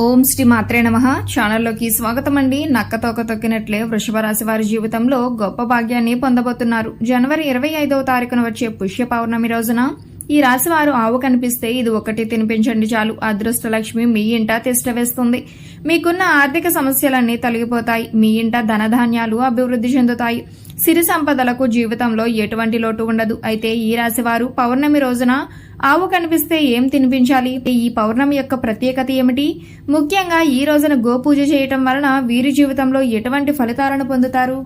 ఓం శ్రీ మాత్రే నమ. ఛానల్లోకి స్వాగతం అండి నక్క తోక తొక్కినట్లే వృషభ రాశి వారి జీవితంలో గొప్ప భాగ్యాన్ని పొందబోతున్నారు. జనవరి ఇరవై ఐదవ తారీఖున వచ్చే పుష్య పౌర్ణమి రోజున ఈ రాశి వారు ఆవు కనిపిస్తే ఇది ఒకటి తినిపించండి చాలు. అదృష్ట లక్ష్మి మీ ఇంట తిష్ట వేస్తుంది. మీకున్న ఆర్థిక సమస్యలన్నీ తొలగిపోతాయి. మీ ఇంట ధనధాన్యాలు అభివృద్ధి చెందుతాయి. సిరి సంపదలకు జీవితంలో ఎటువంటి లోటు ఉండదు. అయితే ఈ రాశి వారు పౌర్ణమి రోజున ఆవు కనిపిస్తే ఏం తినిపించాలి? ఈ పౌర్ణమి యొక్క ప్రత్యేకత ఏమిటి? ముఖ్యంగా ఈ రోజున గోపూజ చేయటం వలన వీరి జీవితంలో ఎటువంటి ఫలితాలను పొందుతారు?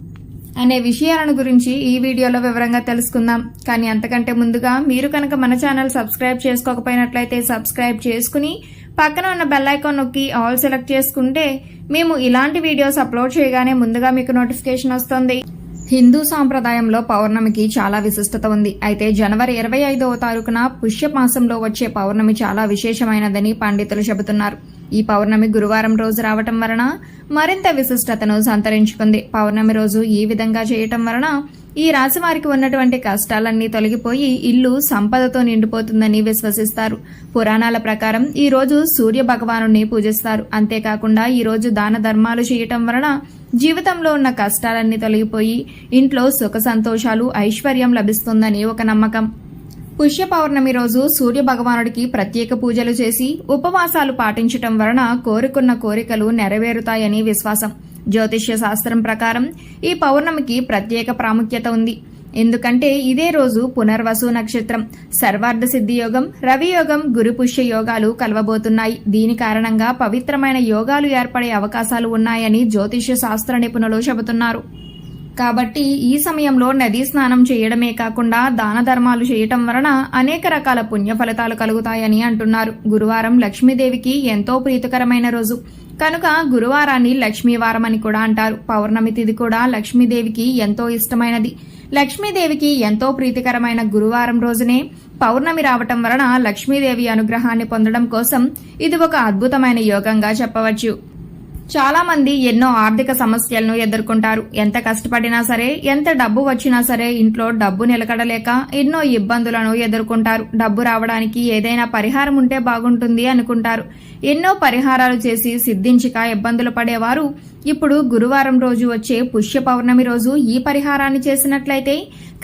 అనే విషయాలను గురించి ఈ వీడియోలో వివరంగా తెలుసుకుందాం. కానీ అంతకంటే ముందుగా మీరు కనుక మన ఛానల్ సబ్స్క్రైబ్ చేసుకోకపోయినట్లయితే సబ్స్క్రైబ్ చేసుకుని పక్కన ఉన్న బెల్ ఐకాన్ నొక్కి ఆల్ సెలెక్ట్ చేసుకుంటే మేము ఇలాంటి వీడియోస్ అప్లోడ్ చేయగానే ముందుగా మీకు నోటిఫికేషన్ వస్తుంది. హిందూ సాంప్రదాయంలో పౌర్ణమికి చాలా విశిష్టత ఉంది. అయితే జనవరి ఇరవై ఐదవ తారీఖున పుష్యమాసంలో వచ్చే పౌర్ణమి చాలా విశేషమైనదని పండితులు చెబుతున్నారు. ఈ పౌర్ణమి గురువారం రోజు రావటం వలన మరింత విశిష్టతను సంతరించుకుంది. పౌర్ణమి రోజు ఈ విధంగా చేయటం వలన ఈ రాశి వారికి ఉన్నటువంటి కష్టాలన్నీ తొలగిపోయి ఇల్లు సంపదతో నిండిపోతుందని విశ్వసిస్తారు. పురాణాల ప్రకారం ఈ రోజు సూర్య భగవాను పూజిస్తారు. అంతేకాకుండా ఈ రోజు దాన ధర్మాలు చేయటం వలన జీవితంలో ఉన్న కష్టాలన్నీ తొలగిపోయి ఇంట్లో సుఖ సంతోషాలు ఐశ్వర్యం లభిస్తుందని ఒక నమ్మకం. పుష్య పౌర్ణమి రోజు సూర్య భగవానుడికి ప్రత్యేక పూజలు చేసి ఉపవాసాలు పాటించటం వలన కోరుకున్న కోరికలు నెరవేరుతాయని విశ్వాసం. జ్యోతిష్య శాస్త్రం ప్రకారం ఈ పౌర్ణమికి ప్రత్యేక ప్రాముఖ్యత ఉంది. ఎందుకంటే ఇదే రోజు పునర్వసు నక్షత్రం సర్వార్థ సిద్ధి యోగం రవియోగం గురుపుష్య గురు పుష్య యోగాలు కలవబోతున్నాయి. దీని కారణంగా పవిత్రమైన యోగాలు ఏర్పడే అవకాశాలు ఉన్నాయని జ్యోతిష్య శాస్త్ర నిపుణులు చెబుతున్నారు. కాబట్టి ఈ సమయంలో నదీ స్నానం చేయడమే కాకుండా దాన ధర్మాలు చేయటం వలన అనేక రకాల పుణ్య ఫలితాలు కలుగుతాయని అంటున్నారు. గురువారం లక్ష్మీదేవికి ఎంతో ప్రీతికరమైన రోజు. కనుక గురువారాన్ని లక్ష్మీవారం అని కూడా అంటారు. పౌర్ణమి తిథి కూడా లక్ష్మీదేవికి ఎంతో ఇష్టమైనది. లక్ష్మీదేవికి ఎంతో ప్రీతికరమైన గురువారం రోజునే పౌర్ణమి రావటం వలన లక్ష్మీదేవి అనుగ్రహాన్ని పొందడం కోసం ఇది ఒక అద్భుతమైన యోగంగా చెప్పవచ్చు. చాలా మంది ఎన్నో ఆర్థిక సమస్యలను ఎదుర్కొంటారు. ఎంత కష్టపడినా సరే ఎంత డబ్బు వచ్చినా సరే ఇంట్లో డబ్బు నిలకడలేక ఎన్నో ఇబ్బందులను ఎదుర్కొంటారు. డబ్బు రావడానికి ఏదైనా పరిహారం ఉంటే బాగుంటుంది అనుకుంటారు. ఎన్నో పరిహారాలు చేసి సిద్ధించక ఇబ్బందులు పడేవారు ఇప్పుడు గురువారం రోజు వచ్చే పుష్య పౌర్ణమి రోజు ఈ పరిహారాన్ని చేసినట్లయితే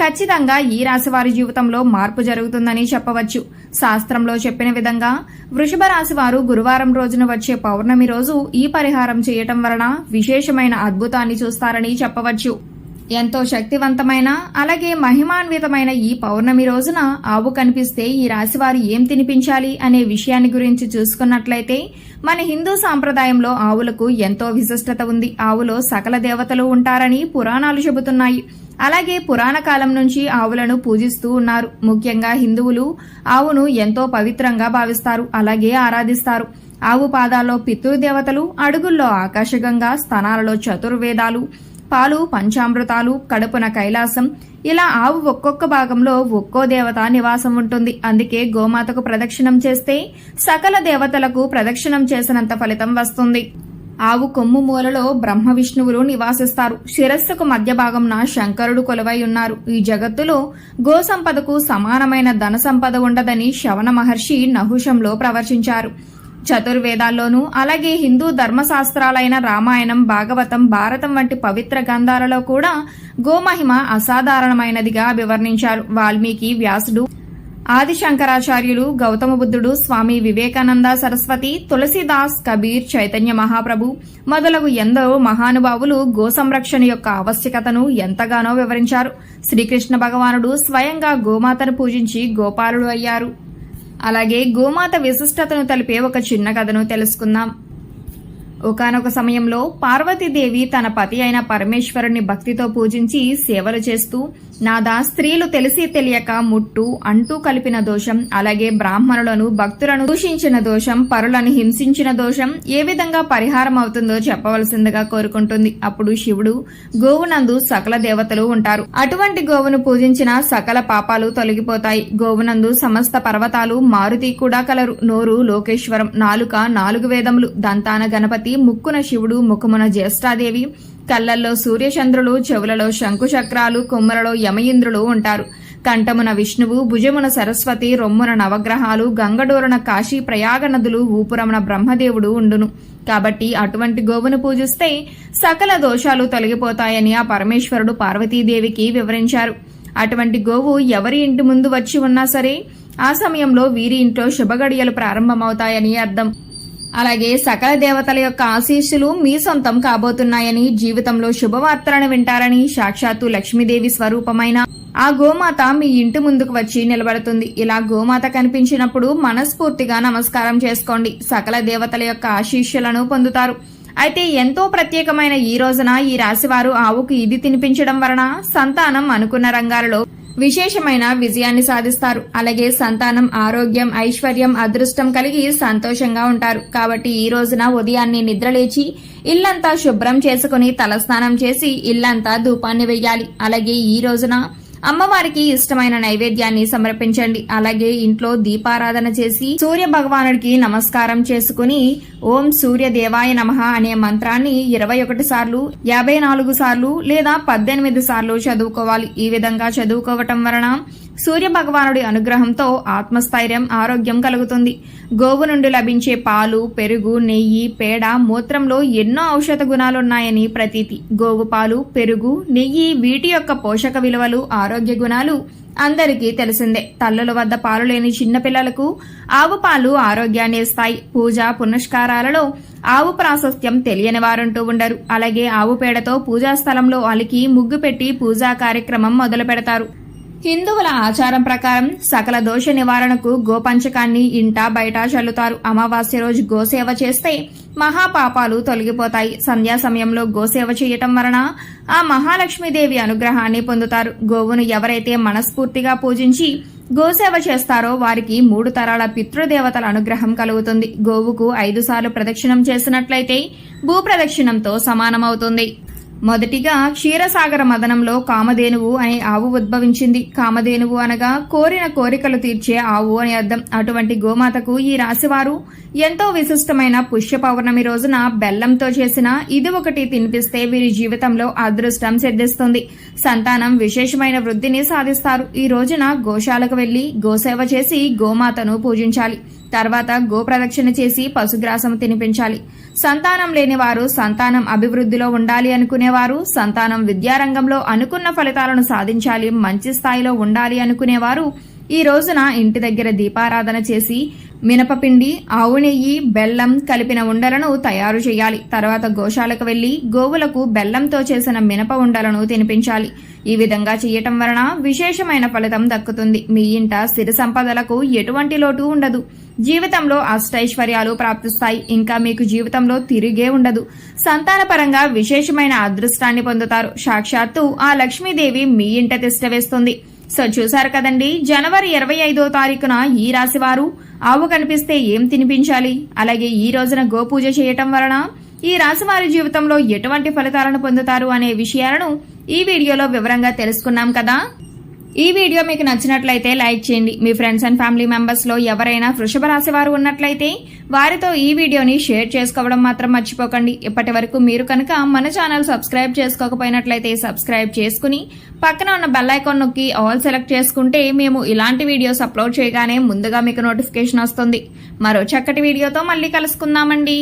ఖచ్చితంగా ఈ రాశి వారి జీవితంలో మార్పు జరుగుతుందని చెప్పవచ్చు. శాస్త్రంలో చెప్పిన విధంగా వృషభ రాశి వారు గురువారం రోజున వచ్చే పౌర్ణమి రోజు ఈ పరిహారం చేయటం వలన విశేషమైన అద్భుతాన్ని చూస్తారని చెప్పవచ్చు. ఎంతో శక్తివంతమైన అలాగే మహిమాన్వితమైన ఈ పౌర్ణమి రోజున ఆవు కనిపిస్తే ఈ రాశివారు ఏం తినిపించాలి అనే విషయాన్ని గురించి చూసుకున్నట్లయితే మన హిందూ సాంప్రదాయంలో ఆవులకు ఎంతో విశిష్టత ఉంది. ఆవులో సకల దేవతలు ఉంటారని పురాణాలు చెబుతున్నాయి. అలాగే పురాణ కాలం నుంచి ఆవులను పూజిస్తూ ఉన్నారు. ముఖ్యంగా హిందువులు ఆవును ఎంతో పవిత్రంగా భావిస్తారు. అలాగే ఆరాధిస్తారు. ఆవు పాదాల్లో పితృదేవతలు అడుగుల్లో ఆకాశగంగా స్థనాలలో చతుర్వేదాలు పాలు పంచామృతాలు కడుపున కైలాసం ఇలా ఆవు ఒక్కొక్క భాగంలో ఒక్కో దేవత నివాసం ఉంటుంది. అందుకే గోమాతకు ప్రదక్షిణం చేస్తే సకల దేవతలకు ప్రదక్షిణం చేసినంత ఫలితం వస్తుంది. ఆవు కొమ్ము మూలలో బ్రహ్మ విష్ణువులు నివాసిస్తారు. శిరస్సుకు మధ్య భాగంన శంకరుడు కొలువై ఉన్నారు. ఈ జగత్తులో గో సంపదకు సమానమైన ధన సంపద ఉండదని శవణ మహర్షి నహుషంలో ప్రవర్శించారు చతుర్వేదాల్లోనూ అలాగే హిందూ ధర్మశాస్త్రాలైన రామాయణం భాగవతం భారతం వంటి పవిత్ర గ్రంథాలలో కూడా గోమహిమ అసాధారణమైనదిగా వివర్ణించారు. వాల్మీకి వ్యాసుడు ఆది శంకరాచార్యులు గౌతమ బుద్ధుడు స్వామి వివేకానంద సరస్వతి తులసిదాస్ కబీర్ చైతన్య మహాప్రభు మొదలగు ఎందరో మహానుభావులు గో సంరక్షణ యొక్క ఆవశ్యకతను ఎంతగానో వివరించారు. శ్రీకృష్ణ భగవానుడు స్వయంగా గోమాతను పూజించి గోపాలుడు అయ్యారు. అలాగే గోమాత విశిష్టతను తెలిపే ఒక చిన్న కథను తెలుసుకుందాం. ఒకనొక సమయంలో పార్వతీదేవి తన పతి అయిన పరమేశ్వరుని భక్తితో పూజించి సేవలు చేస్తూ నాదా స్త్రీలు తెలిసి తెలియక ముట్టు అంటూ కలిపిన దోషం అలాగే బ్రాహ్మణులను భక్తులను దూషించిన దోషం పరులను హింసించిన దోషం ఏ విధంగా పరిహారం అవుతుందో చెప్పవలసిందిగా కోరుకుంటుంది. అప్పుడు శివుడు గోవునందు సకల దేవతలు ఉంటారు. అటువంటి గోవును పూజించిన సకల పాపాలు తొలగిపోతాయి. గోవునందు సమస్త పర్వతాలు మారుతి కూడా కలరు. నోరు లోకేశ్వరం నాలుక నాలుగు వేదములు. దంతాన గణపతి ముక్కున శివుడు ముఖమున జ్యేష్ఠాదేవి కళ్ళల్లో సూర్యచంద్రులు చెవులలో శంకుచక్రాలు కొమ్మలలో యమయింద్రులు ఉంటారు. కంఠమున విష్ణువు భుజమున సరస్వతి రొమ్మున నవగ్రహాలు గంగడోరణ కాశీ ప్రయాగ నదులు ఊపురమున బ్రహ్మదేవుడు ఉండును. కాబట్టి అటువంటి గోవును పూజిస్తే సకల దోషాలు తొలగిపోతాయని ఆ పరమేశ్వరుడు పార్వతీదేవికి వివరించారు. అటువంటి గోవు ఎవరి ఇంటి ముందు వచ్చి ఉన్నా సరే ఆ సమయంలో వీరి ఇంట్లో శుభగడియలు ప్రారంభమవుతాయని అర్థం. అలాగే సకల దేవతల యొక్క ఆశీస్సులు మీ సొంతం కాబోతున్నాయని జీవితంలో శుభవార్తలను వింటారని సాక్షాత్తు లక్ష్మీదేవి స్వరూపమైన ఆ గోమాత మీ ఇంటి ముందుకు వచ్చి నిలబడుతుంది. ఇలా గోమాత కనిపించినప్పుడు మనస్ఫూర్తిగా నమస్కారం చేసుకోండి. సకల దేవతల యొక్క ఆశీస్సులను పొందుతారు. అయితే ఎంతో ప్రత్యేకమైన ఈ రోజున ఈ రాశివారు ఆవుకు ఇది తినిపించడం వలన సంతానం అనుకున్న రంగాలలో విశేషమైన విజయాన్ని సాధిస్తారు. అలాగే సంతానం ఆరోగ్యం ఐశ్వర్యం అదృష్టం కలిగి సంతోషంగా ఉంటారు. కాబట్టి ఈ రోజున ఉదయాన్నే నిద్రలేచి ఇల్లంతా శుభ్రం చేసుకుని తలస్నానం చేసి ఇల్లంతా ధూపాన్ని వెయ్యాలి. అలాగే ఈ రోజున అమ్మవారికి ఇష్టమైన నైవేద్యాన్ని సమర్పించండి. అలాగే ఇంట్లో దీపారాధన చేసి సూర్య భగవానుడికి నమస్కారం చేసుకుని ఓం సూర్య దేవాయ నమః అనే మంత్రాన్ని ఇరవై ఒకటి సార్లు యాభై నాలుగు సార్లు లేదా పద్దెనిమిది సార్లు చదువుకోవాలి. ఈ విధంగా చదువుకోవటం వలన సూర్య భగవానుడి అనుగ్రహంతో ఆత్మస్థైర్యం ఆరోగ్యం కలుగుతుంది. గోవు నుండి లభించే పాలు పెరుగు నెయ్యి పేడ మూత్రంలో ఎన్నో ఔషధ గుణాలున్నాయని ప్రతీతి. గోవు పాలు పెరుగు నెయ్యి వీటి యొక్క పోషక విలువలు ఆరోగ్య గుణాలు అందరికీ తెలిసిందే తల్లుల వద్ద పాలు లేని చిన్నపిల్లలకు ఆవు పాలు ఆరోగ్యాన్ని ఇస్తాయి. పూజ పునస్కారాలలో ఆవు ప్రాశస్త్యం తెలియని వారంటూ ఉండరు. అలాగే ఆవు పేడతో పూజా స్థలంలో అలికి ముగ్గు పెట్టి పూజా కార్యక్రమం మొదలు పెడతారు హిందువుల ఆచారం ప్రకారం సకల దోష నివారణకు గోపంచకాన్ని ఇంట బయట చల్లుతారు. అమావాస్య రోజు గోసేవ చేస్తే మహాపాపాలు తొలగిపోతాయి. సంధ్యా సమయంలో గోసేవ చేయటం వలన ఆ మహాలక్ష్మీదేవి అనుగ్రహాన్ని పొందుతారు. గోవును ఎవరైతే మనస్ఫూర్తిగా పూజించి గోసేవ చేస్తారో వారికి మూడు తరాల పితృదేవతల అనుగ్రహం కలుగుతుంది. గోవుకు ఐదు సార్లు ప్రదక్షిణం చేసినట్లయితే భూప్రదక్షిణంతో సమానమవుతుంది. మొదటిగా క్షీరసాగర మదనంలో కామధేనువు అనే ఆవు ఉద్భవించింది. కామధేనువు అనగా కోరిన కోరికలు తీర్చే ఆవు అని అర్థం. అటువంటి గోమాతకు ఈ రాశివారు ఎంతో విశిష్టమైన పుష్య పౌర్ణమి రోజున బెల్లంతో చేసిన ఇది ఒకటి తినిపిస్తే వీరి జీవితంలో అదృష్టం సిద్ధిస్తుంది. సంతానం విశేషమైన వృద్ధిని సాధిస్తారు. ఈ రోజున గోశాలకు వెళ్ళి గోసేవ చేసి గోమాతను పూజించాలి. తర్వాత గోప్రదక్షిణ చేసి పశుగ్రాసం తినిపించాలి. సంతానం లేనివారు సంతానం అభివృద్ధిలో ఉండాలి అనుకునేవారు సంతానం విద్యారంగంలో అనుకున్న ఫలితాలను సాధించాలి మంచి స్థాయిలో ఉండాలి అనుకునేవారు ఈ రోజున ఇంటి దగ్గర దీపారాధన చేసి మినపపిండి ఆవు నెయ్యి బెల్లం కలిపిన ఉండలను తయారు చేయాలి. తర్వాత గోశాలకు వెళ్ళి గోవులకు బెల్లంతో చేసిన మినప ఉండలను తినిపించాలి. ఈ విధంగా చేయటం వలన విశేషమైన ఫలితం దక్కుతుంది. మీ ఇంట సిరి సంపదలకు ఎటువంటి లోటు ఉండదు. జీవితంలో అష్టైశ్వర్యాలు ప్రాప్తిస్తాయి. ఇంకా మీకు జీవితంలో తిరిగే ఉండదు. సంతానపరంగా విశేషమైన అదృష్టాన్ని పొందుతారు. సాక్షాత్తు ఆ లక్ష్మీదేవి మీ ఇంట తిష్టవేస్తుంది సో చూసారు కదండి జనవరి ఇరవై ఐదో తారీఖున ఈ రాశి వారు ఆవు కనిపిస్తే ఏం తినిపించాలి? అలాగే ఈ రోజున గోపూజ చేయటం వలన ఈ రాశివారి జీవితంలో ఎటువంటి ఫలితాలను పొందుతారు అనే విషయాలను ఈ వీడియోలో వివరంగా తెలుసుకున్నాం కదా. ఈ వీడియో మీకు నచ్చినట్లయితే లైక్ చేయండి. మీ ఫ్రెండ్స్ అండ్ ఫ్యామిలీ మెంబర్స్లో ఎవరైనా వృషభ రాశి వారు ఉన్నట్లయితే వారితో ఈ వీడియోని షేర్ చేసుకోవడం మాత్రం మర్చిపోకండి. ఇప్పటి వరకు మీరు కనుక మన ఛానల్ సబ్స్క్రైబ్ చేసుకోకపోయినట్లయితే సబ్స్క్రైబ్ చేసుకుని పక్కన ఉన్న బెల్ ఐకాన్ నొక్కి ఆల్ సెలెక్ట్ చేసుకుంటే మేము ఇలాంటి వీడియోస్ అప్లోడ్ చేయగానే ముందుగా మీకు నోటిఫికేషన్ వస్తుంది. మరో చక్కటి వీడియోతో మళ్ళీ కలుసుకుందామండి.